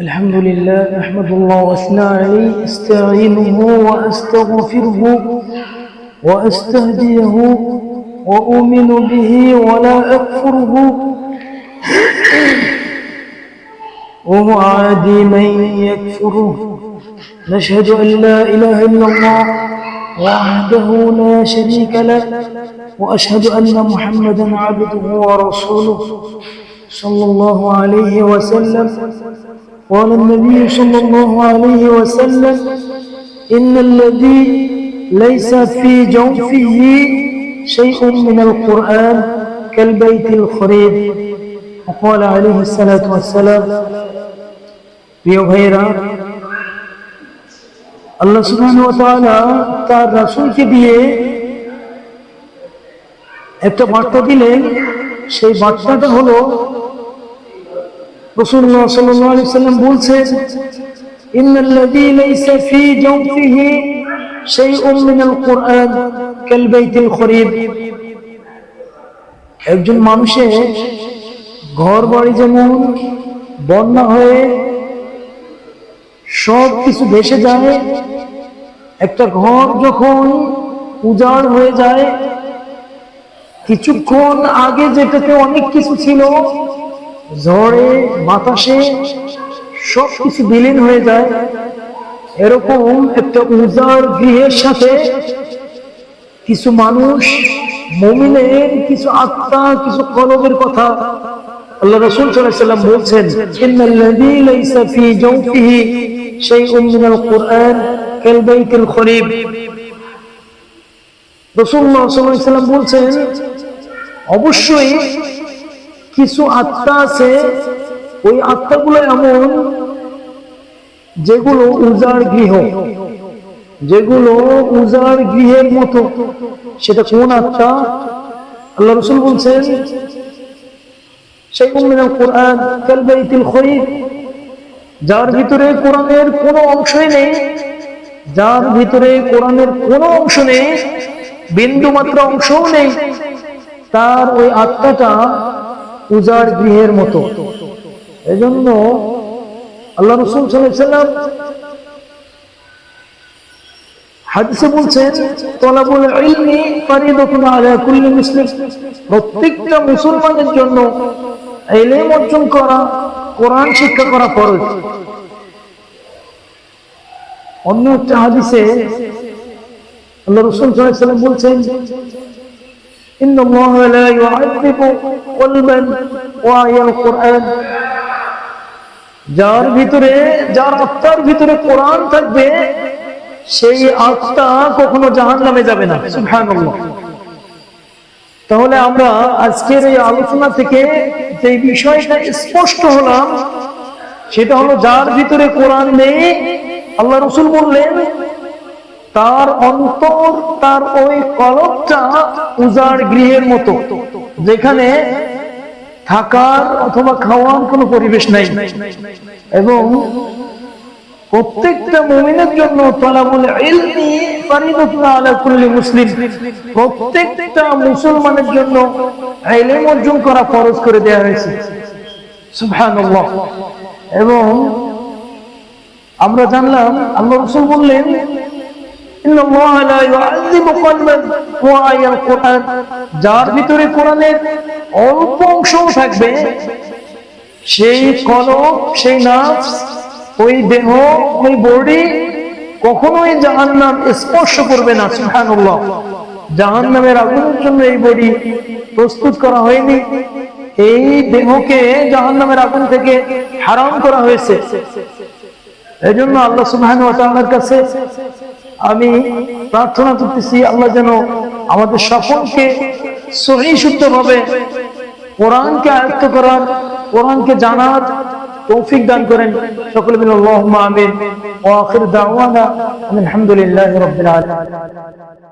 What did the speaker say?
الحمد لله أحمد الله وأثنى عليه أستعينه وأستغفره وأستهديه وأؤمن به ولا أكفره وأعادي من يكفره. نشهد أن لا إله إلا الله وحده لا شريك له وأشهد أن محمدا عبده ورسوله صلى الله عليه وسلم. قال النبي صلى الله عليه وسلم إن الذي ليس في جوفه شيء من القرآن كالبيت الخريب وقال عليه الصلاة والسلام প্রিয় ভাইয়েরা আল্লাহ সুবহানাহু ওয়া তাআলা তার রাসূলকে দিয়ে একটা বার্তা দিলেন সেই বার্তাটা হলো সাল্লাম খরিব। একজন মানুষের ঘর বাড়ি যেমন বন্যা হয়ে সব কিছু ভেসে যায়, একটা ঘর যখন উজাড় হয়ে যায়, কিছুক্ষণ আগে যেটাতে অনেক কিছু ছিল ঝড়ে, বাতাসে সব কিছু বিলীন হয়ে যায়। এরকম একটা উজাড় গৃহের সাথে কিছু মানুষ, মমিনের কিছু আত্মা, কিছু কলবের কথা আল্লাহ রাসূল সাল্লাম বলছেন, ইন্নাল্লাযী লাইসা ফী জাওফিহি শাইউম মিনাল কুরআন কাল বাইতিল খরিব। রাসূলুল্লাহ সাল্লাম বলছেন, অবশ্যই কিছু আত্মা আছে, ওই আত্মাগুলো এমন যেগুলো উজাড় গৃহ। যেগুলো উজাড় গৃহের মতো। সেটা কোন আত্মা? আল্লাহ রসুল বলছেন, সেই কোরআন যার ভিতরে কোরআনের কোনো অংশই নেই, যার ভিতরে কোরআনের কোনো অংশ নেই বিন্দু মাত্র অংশও নেই, তার ওই আত্মাটা উজাড় গৃহের মতো। এজন্য আল্লাহ রসুল সাল্লাম হাদিসে বলছেন, তলাবুল ইলমি কুল্লি মুসলিম। প্রত্যেকটা মুসলমানের জন্য ইলম অর্জন করা, কোরআন শিক্ষা করা ফরজ। অন্য একটা হাদিসে আল্লাহ রসুল সাল্লাল্লাহু বলছেন إن الله لا يعذب قلبا وعي القرآن যার ভিতরে যার আত্মার ভিতরে কোরআন থাকবে সেই আত্মা কখনো জাহান নামে যাবে না সুবহানাল্লাহ তাহলে আমরা আজকের এই আলোচনা থেকে যে বিষয়টা স্পষ্ট হলাম সেটা হলো যার ভিতরে কোরআন নেই আল্লাহ রসুল বললেন তার অন্তর, তার ওই কলকটা উজাড় গৃহের মতো, যেখানে থাকার অথবা খাওয়ার কোনো পরিবেশ নাই। এবং প্রত্যেকটা মুমিনের জন্য মুসলিম, প্রত্যেকটা মুসলমানের জন্য ইলম অর্জন করা ফরজ করে দেওয়া হয়েছে। এবং আমরা জানলাম, আল্লাহ রাসূল বললেন যার ভিতরে কোরআনের অল্প অংশ থাকবে, সেই কলম সেই নাচ ওই দেহ, ওই বডি কখনোই জাহান নাম স্পর্শ করবে না সুহানুল্লাহ জাহান নামের আগুনের জন্য এই বডি প্রস্তুত করা হয়নি। এই দেহকে জাহান নামের আগুন থেকে হারাম করা হয়েছে। এই জন্য আল্লাহ সুবহান কাছে আমি প্রার্থনা করতেছি, আল্লাহ যেন আমাদের সকলকে সহি শুদ্ধভাবে কোরআনকে আয়ত্ত করার, কোরআনকে জানার তৌফিক দান করেন। সকলে মিলে আল্লাহুম্মা আমিন। ওয়া আখির দাওয়ানা আলহামদুলিল্লাহি রাব্বিল আলামিন।